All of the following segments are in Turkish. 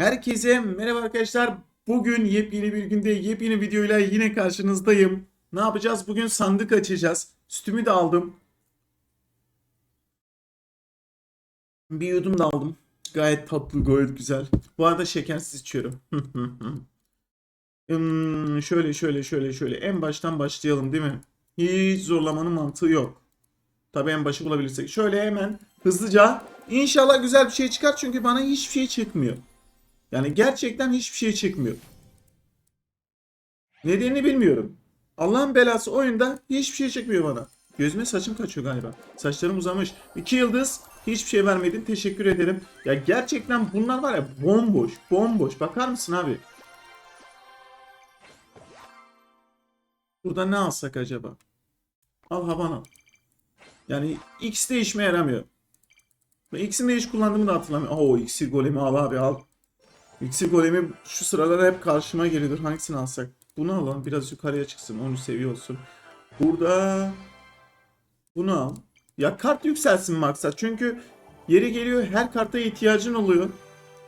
Herkese merhaba arkadaşlar. Bugün yepyeni bir günde yepyeni videoyla yine karşınızdayım. Ne yapacağız? Bugün sandık açacağız. Sütümü de aldım. Bir yudum da aldım. Gayet tatlı, gayet güzel. Bu arada şekersiz içiyorum. Hmm, şöyle şöyle şöyle şöyle. En baştan başlayalım değil mi? Hiç zorlamanın mantığı yok. Tabii en başı bulabilirsek. Şöyle hemen hızlıca. İnşallah güzel bir şey çıkar çünkü bana hiçbir şey çıkmıyor. Yani gerçekten hiçbir şey çıkmıyor. Nedenini bilmiyorum. Allah'ın belası oyunda hiçbir şey çıkmıyor bana. Gözüme saçım kaçıyor galiba. Saçlarım uzamış. İki yıldız hiçbir şey vermedin. Teşekkür ederim. Ya gerçekten bunlar var ya bomboş. Bomboş. Bakar mısın abi? Burada ne alsak acaba? Al havan al. Yani X de işime yaramıyor. Ben de hiç kullandığımı da hatırlamıyorum. Oo iksir golemi al abi al. İksir golemi şu sıralar hep karşıma geliyor. Hangisini alsak? Bunu alalım. Biraz yukarıya çıksın. Onu seviyor olsun. Burada bunu al. Ya kart yükselsin maksat. Çünkü yeri geliyor her karta ihtiyacın oluyor.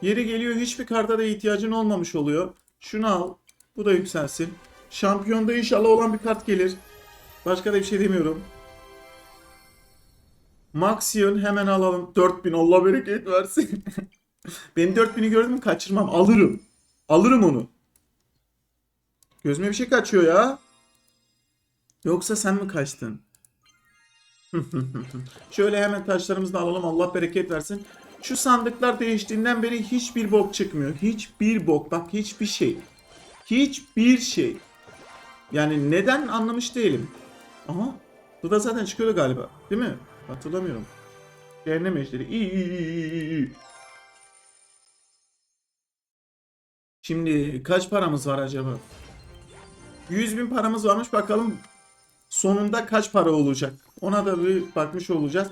Yeri geliyor hiçbir karta da ihtiyacın olmamış oluyor. Şunu al. Bu da yükselsin. Şampiyonda inşallah olan bir kart gelir. Başka da bir şey demiyorum. Maxion hemen alalım. 4000 Allah bereket versin. ben 4000'i gördüm kaçırmam. Alırım. Alırım onu. Gözüme bir şey kaçıyor ya. Yoksa sen mi kaçtın? Şöyle hemen taşlarımızı da alalım. Allah bereket versin. Şu sandıklar değiştiğinden beri hiçbir bok çıkmıyor. Hiçbir bok. Bak hiçbir şey. Hiçbir şey. Yani neden anlamış değilim. Aha. Bu da zaten çıkıyor galiba. Değil mi? Hatırlamıyorum. Cehennem ejderi. İyi iyi iyi iyi Şimdi kaç paramız var acaba? 100 bin paramız varmış. Bakalım sonunda kaç para olacak? Ona da bir bakmış olacağız.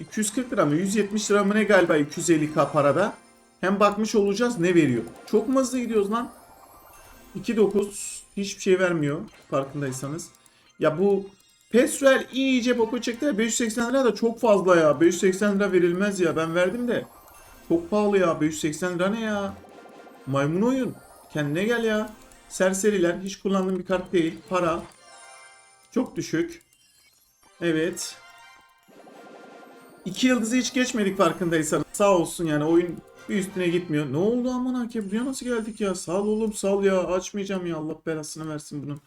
240 lira mı? 170 lira mı ne galiba 250k parada? Hem bakmış olacağız ne veriyor. Çok mu hızlı gidiyoruz lan? 2.9 hiçbir şey vermiyor farkındaysanız. Ya bu Pesuel iyice boku çıktı. 580 lira da çok fazla ya. 580 lira verilmez ya. Ben verdim de. Çok pahalı ya. 580 lira ne ya? Maymun oyun. Kendine gel ya. Serseriler. Hiç kullandığım bir kart değil. Para. Çok düşük. Evet. İki yıldızı hiç geçmedik farkındaysanız. Sağ olsun yani oyun bir üstüne gitmiyor. Ne oldu aman hakem? Buraya nasıl geldik ya? Sal oğlum sal ya. Açmayacağım ya. Allah belasını versin bunu.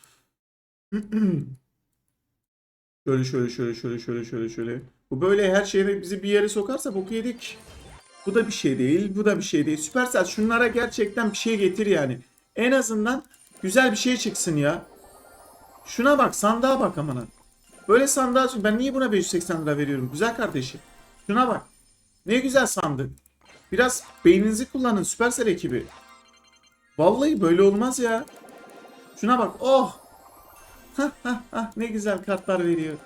Şöyle şöyle şöyle şöyle şöyle şöyle şöyle. Bu böyle her şeyde bizi bir yere sokarsa boku yedik. Bu da bir şey değil. Bu da bir şey değil. Süpersel şunlara gerçekten bir şey getir yani. En azından güzel bir şey çıksın ya. Şuna bak sandığa bak amına. Böyle sandığa ben niye buna 580 lira veriyorum güzel kardeşim. Şuna bak. Ne güzel sandık. Biraz beyninizi kullanın Süpersel ekibi. Vallahi böyle olmaz ya. Şuna bak. Oh. Ne güzel kartlar veriyor.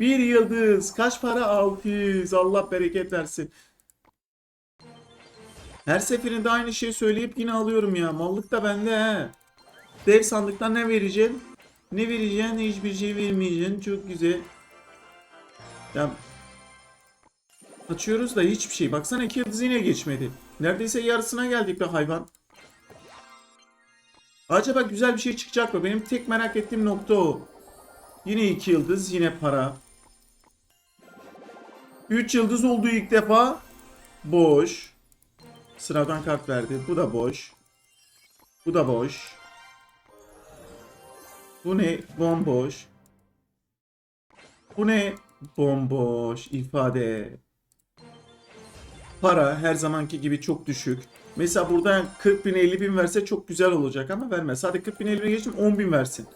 Bir yıldız. Kaç para? 600. Allah bereket versin. Her seferinde aynı şeyi söyleyip yine alıyorum ya. Mallık da bende he. Dev sandıktan ne vereceğim? Ne vereceğim? Hiçbir şey vermeyeceğim. Çok güzel. Ya Açıyoruz da hiçbir şey. Baksana iki yıldız yine geçmedi. Neredeyse yarısına geldik be hayvan. Acaba güzel bir şey çıkacak mı? Benim tek merak ettiğim nokta o. Yine iki yıldız, yine para. Üç yıldız oldu ilk defa. Boş. Sıradan kart verdi. Bu da boş. Bu da boş. Bu ne? Bomboş. Bu ne? Bomboş ifade. Para her zamanki gibi çok düşük. Mesela burada 40 bin 50 bin verse çok güzel olacak ama vermez. Hadi 40 bin 50 bin geçtim 10 bin versin.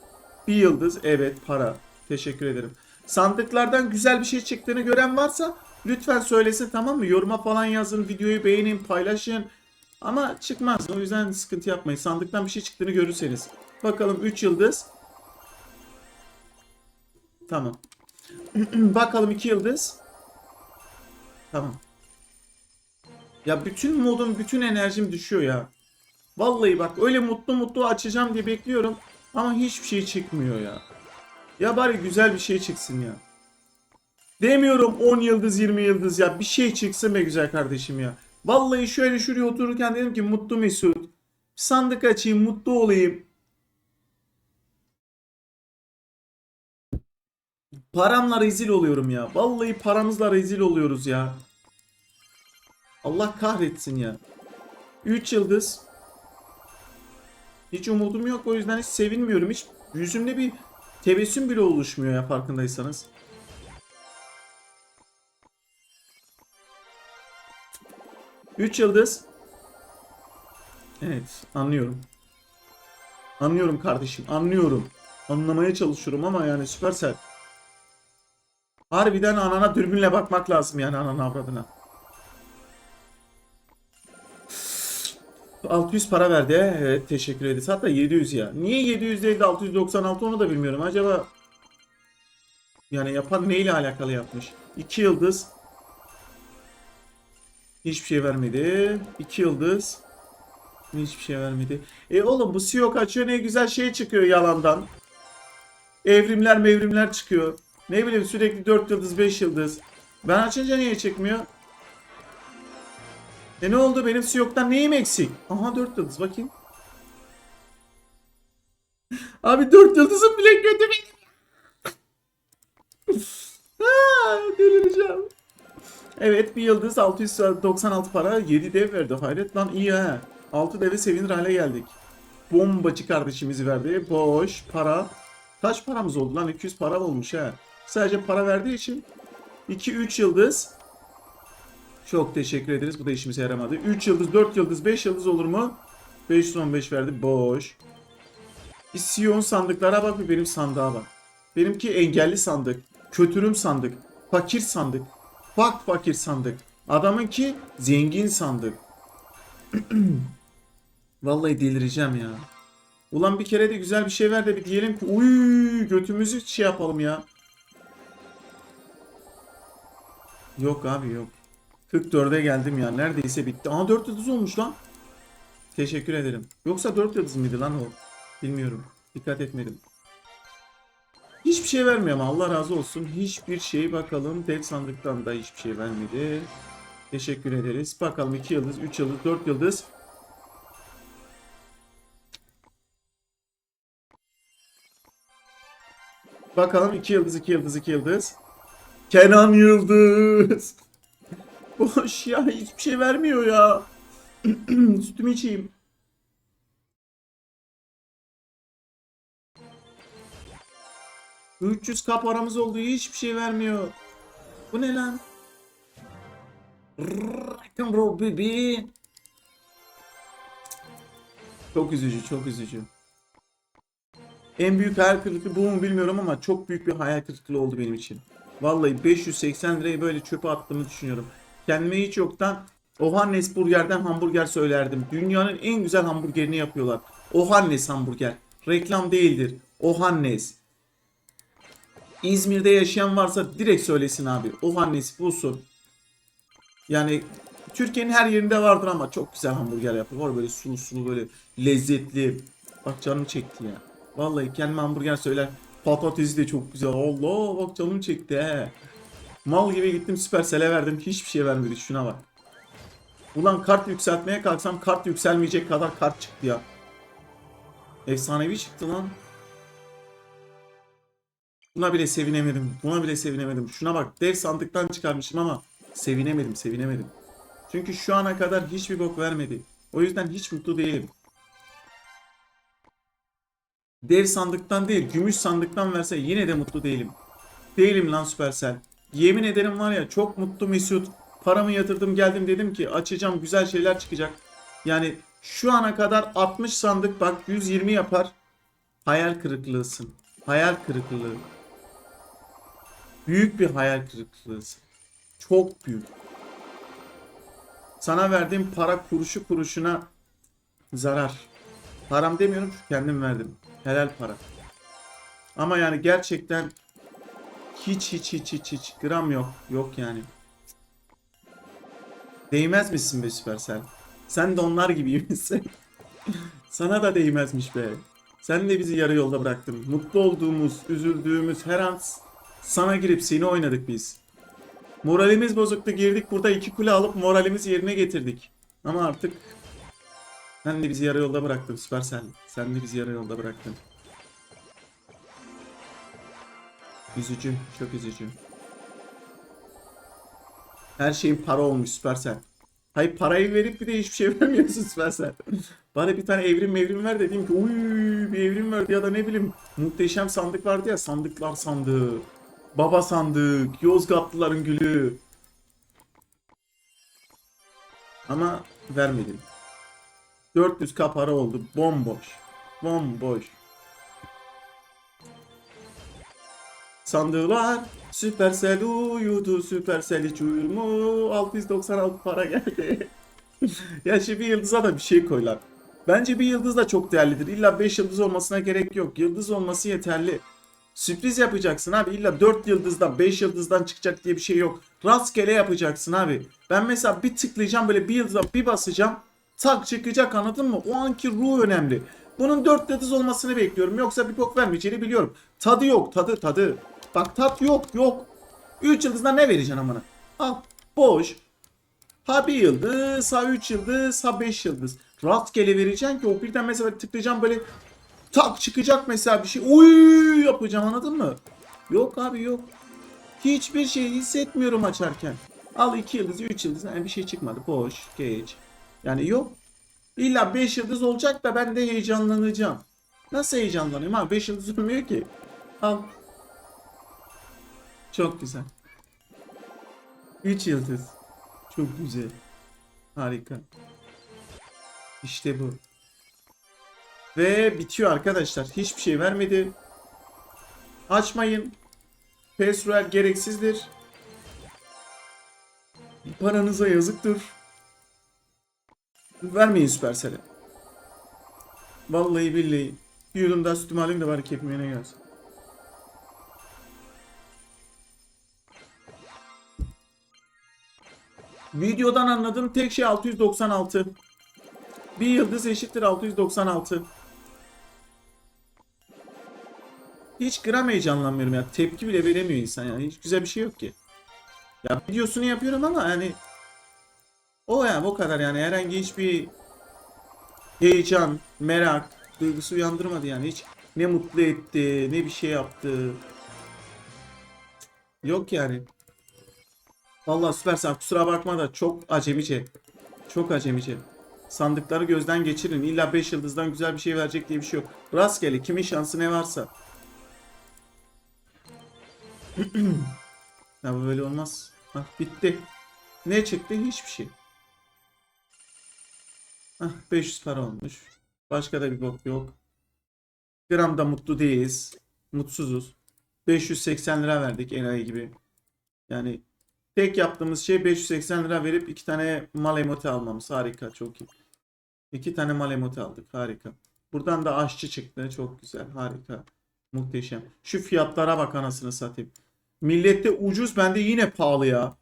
Bir yıldız evet para. Teşekkür ederim. Sandıklardan güzel bir şey çıktığını gören varsa lütfen söylesin tamam mı? Yoruma falan yazın, videoyu beğenin, paylaşın. Ama çıkmaz. O yüzden sıkıntı yapmayın. Sandıktan bir şey çıktığını görürseniz. Bakalım 3 yıldız. Tamam. Bakalım 2 yıldız. Tamam. Ya bütün modum, bütün enerjim düşüyor ya. Vallahi bak öyle mutlu mutlu açacağım diye bekliyorum. Ama hiçbir şey çıkmıyor ya. Ya bari güzel bir şey çıksın ya. Demiyorum 10 yıldız 20 yıldız ya. Bir şey çıksın be güzel kardeşim ya. Vallahi şöyle şuraya otururken dedim ki mutlu Mesut. Sandık açayım mutlu olayım. Paramla rezil oluyorum ya. Vallahi paramızla rezil oluyoruz ya. Allah kahretsin ya. 3 yıldız. Hiç umudum yok o yüzden hiç sevinmiyorum. Hiç yüzümde bir tebessüm bile oluşmuyor ya farkındaysanız. Üç yıldız. Evet anlıyorum. Anlıyorum kardeşim anlıyorum. Anlamaya çalışıyorum ama yani Supercell. Harbiden anana dürbünle bakmak lazım yani ananın avradına. 600 para verdi. Evet teşekkür ederiz. Hatta 700 ya. Niye 700 değil de 696 onu da bilmiyorum. Acaba yani yapan neyle alakalı yapmış? 2 yıldız. Hiçbir şey vermedi. 2 yıldız. Hiçbir şey vermedi. E oğlum bu CEO kaçıyor ne güzel şey çıkıyor yalandan. Evrimler mevrimler çıkıyor. Ne bileyim sürekli 4 yıldız 5 yıldız. Ben açınca niye çıkmıyor? E ne oldu benim Siyok'tan neyim eksik? Aha 4 yıldız bakayım. Abi 4 yıldızım bile kötü benim. Ha, delireceğim. Evet bir yıldız 696 para 7 dev verdi. Hayret lan iyi ha. 6 deve sevinir hale geldik. Bombacı kardeşimizi verdi. Boş para. Kaç paramız oldu lan? 200 para olmuş ha. Sadece para verdiği için 2-3 yıldız. Çok teşekkür ederiz. Bu da işimize yaramadı. 3 yıldız, 4 yıldız, 5 yıldız olur mu? 515 verdi. Boş. Bir Sion sandıklara bak bir benim sandığa bak. Benimki engelli sandık. Kötürüm sandık. Fakir sandık. Bak fakir sandık. Adamınki zengin sandık. Vallahi delireceğim ya. Ulan bir kere de güzel bir şey ver de bir diyelim ki uy götümüzü şey yapalım ya. Yok abi yok. 44'e geldim ya. Neredeyse bitti. Aa 4 yıldız olmuş lan. Teşekkür ederim. Yoksa 4 yıldız mıydı lan o? Bilmiyorum. Dikkat etmedim. Hiçbir şey vermiyor Allah razı olsun. Hiçbir şey bakalım. Dev sandıktan da hiçbir şey vermedi. Teşekkür ederiz. Bakalım 2 yıldız, 3 yıldız, 4 yıldız. Bakalım 2 yıldız, 2 yıldız, 2 yıldız. Kenan Yıldız. Boş ya hiçbir şey vermiyor ya. Sütümü içeyim. ...300 k paramız oldu hiçbir şey vermiyor. Bu ne lan? Rock'n'roll baby. Çok üzücü çok üzücü. En büyük hayal kırıklığı bu mu bilmiyorum ama çok büyük bir hayal kırıklığı oldu benim için. Vallahi 580 lirayı böyle çöpe attığımı düşünüyorum. Kendime hiç yoktan Ohannes Burger'den hamburger söylerdim. Dünyanın en güzel hamburgerini yapıyorlar. Ohannes hamburger. Reklam değildir. Ohannes. İzmir'de yaşayan varsa direkt söylesin abi. Ohannes bulsun. Yani Türkiye'nin her yerinde vardır ama çok güzel hamburger yapıyor. Var böyle sulu sulu böyle lezzetli. Bak canım çekti ya. Vallahi kendime hamburger söyler. Patatesi de çok güzel. Allah bak canım çekti he. Mal gibi gittim Supercell'e verdim. Hiçbir şey vermedi. Şuna bak. Ulan kart yükseltmeye kalksam kart yükselmeyecek kadar kart çıktı ya. Efsanevi çıktı lan. Buna bile sevinemedim. Buna bile sevinemedim. Şuna bak. Dev sandıktan çıkarmışım ama sevinemedim. Sevinemedim. Çünkü şu ana kadar hiçbir bok vermedi. O yüzden hiç mutlu değilim. Dev sandıktan değil, gümüş sandıktan verse yine de mutlu değilim. Değilim lan Supercell. Yemin ederim var ya çok mutlu Mesut. Paramı yatırdım geldim dedim ki açacağım güzel şeyler çıkacak. Yani şu ana kadar 60 sandık bak 120 yapar. Hayal kırıklığısın. Hayal kırıklığı. Büyük bir hayal kırıklığısın. Çok büyük. Sana verdiğim para kuruşu kuruşuna zarar. Param demiyorum çünkü kendim verdim. Helal para. Ama yani gerçekten hiç hiç hiç hiç hiç gram yok. Yok yani. Değmez misin be Süpersel? Sen de onlar gibiymişsin. Sana da değmezmiş be. Sen de bizi yarı yolda bıraktın. Mutlu olduğumuz, üzüldüğümüz her an sana girip seni oynadık biz. Moralimiz bozuktu girdik burada iki kule alıp moralimizi yerine getirdik. Ama artık sen de bizi yarı yolda bıraktın Süpersel. Sen de bizi yarı yolda bıraktın. Üzücü, çok üzücü. Her şeyin para olmuş Süpersel. Hayır parayı verip bir de hiçbir şey vermiyorsun Süpersel. Bana bir tane evrim evrim ver dedim ki uy bir evrim verdi ya da ne bileyim muhteşem sandık vardı ya sandıklar sandığı. Baba sandık, Yozgatlıların gülü. Ama vermedim. 400k para oldu. Bomboş. Bomboş. Sandılar Süpersel uyudu Süpersel hiç uyur mu 696 para geldi. Ya şimdi bir yıldıza da bir şey koylar. Bence bir yıldız da çok değerlidir. İlla 5 yıldız olmasına gerek yok. Yıldız olması yeterli. Sürpriz yapacaksın abi. İlla 4 yıldızdan 5 yıldızdan çıkacak diye bir şey yok. Rastgele yapacaksın abi. Ben mesela bir tıklayacağım böyle bir yıldıza bir basacağım. Tak çıkacak anladın mı? O anki ruh önemli. Bunun 4 yıldız olmasını bekliyorum. Yoksa bir bok vermeyeceğini biliyorum. Tadı yok. Tadı tadı. Bak tat yok yok. 3 yıldızdan ne vereceksin amına? Al. Boş. Ha 1 yıldız, ha 3 yıldız, ha 5 yıldız. Rastgele vereceksin ki o birden mesela tıklayacağım böyle tak çıkacak mesela bir şey. Uy yapacağım anladın mı? Yok abi yok. Hiçbir şey hissetmiyorum açarken. Al 2 yıldız, 3 yıldız. Yani bir şey çıkmadı. Boş, geç. Yani yok. İlla 5 yıldız olacak da ben de heyecanlanacağım. Nasıl heyecanlanayım abi? 5 yıldız olmuyor ki. Al. Çok güzel. 3 yıldız. Çok güzel. Harika. İşte bu. Ve bitiyor arkadaşlar. Hiçbir şey vermedi. Açmayın. Pesruel gereksizdir. Paranıza yazıktır. Vermeyin Supercell'e. Vallahi billahi. Bir yudum daha sütümü alayım da bari keyfim yerine gelsin. Videodan anladığım tek şey 696. Bir yıldız eşittir 696. Hiç gram heyecanlanmıyorum ya. Tepki bile veremiyor insan yani. Hiç güzel bir şey yok ki. Ya videosunu yapıyorum ama yani o yani o kadar yani herhangi hiçbir heyecan, merak duygusu uyandırmadı yani hiç ne mutlu etti, ne bir şey yaptı. Yok yani. Vallahi süpersen kusura bakma da çok acemice. Çok acemice. Sandıkları gözden geçirin. İlla 5 yıldızdan güzel bir şey verecek diye bir şey yok. Rastgele kimin şansı ne varsa. ya bu böyle olmaz. Hah bitti. Ne çıktı? Hiçbir şey. Hah 500 para olmuş. Başka da bir bok yok. Gramda mutlu değiliz. Mutsuzuz. 580 lira verdik enayi gibi. Yani tek yaptığımız şey 580 lira verip iki tane mal emote almamız. Harika çok iyi. İki tane mal emote aldık. Harika. Buradan da aşçı çıktı. Çok güzel. Harika. Muhteşem. Şu fiyatlara bak anasını satayım. Millette ucuz bende yine pahalı ya.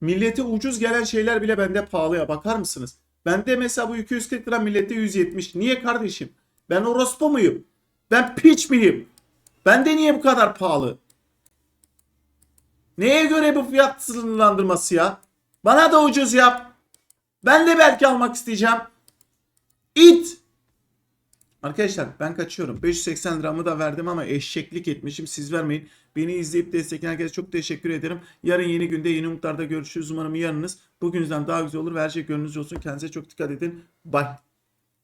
Millete ucuz gelen şeyler bile bende pahalı ya. Bakar mısınız? Bende mesela bu 240 lira millette 170. Niye kardeşim? Ben orospu muyum? Ben piç miyim? Bende niye bu kadar pahalı? Neye göre bu fiyat sınırlandırması ya? Bana da ucuz yap. Ben de belki almak isteyeceğim. İt. Arkadaşlar ben kaçıyorum. 580 liramı da verdim ama eşeklik etmişim. Siz vermeyin. Beni izleyip destekleyen herkese çok teşekkür ederim. Yarın yeni günde yeni umutlarda görüşürüz. Umarım yarınız bugünüzden daha güzel olur ve her şey gönlünüzce olsun. Kendinize çok dikkat edin. Bye.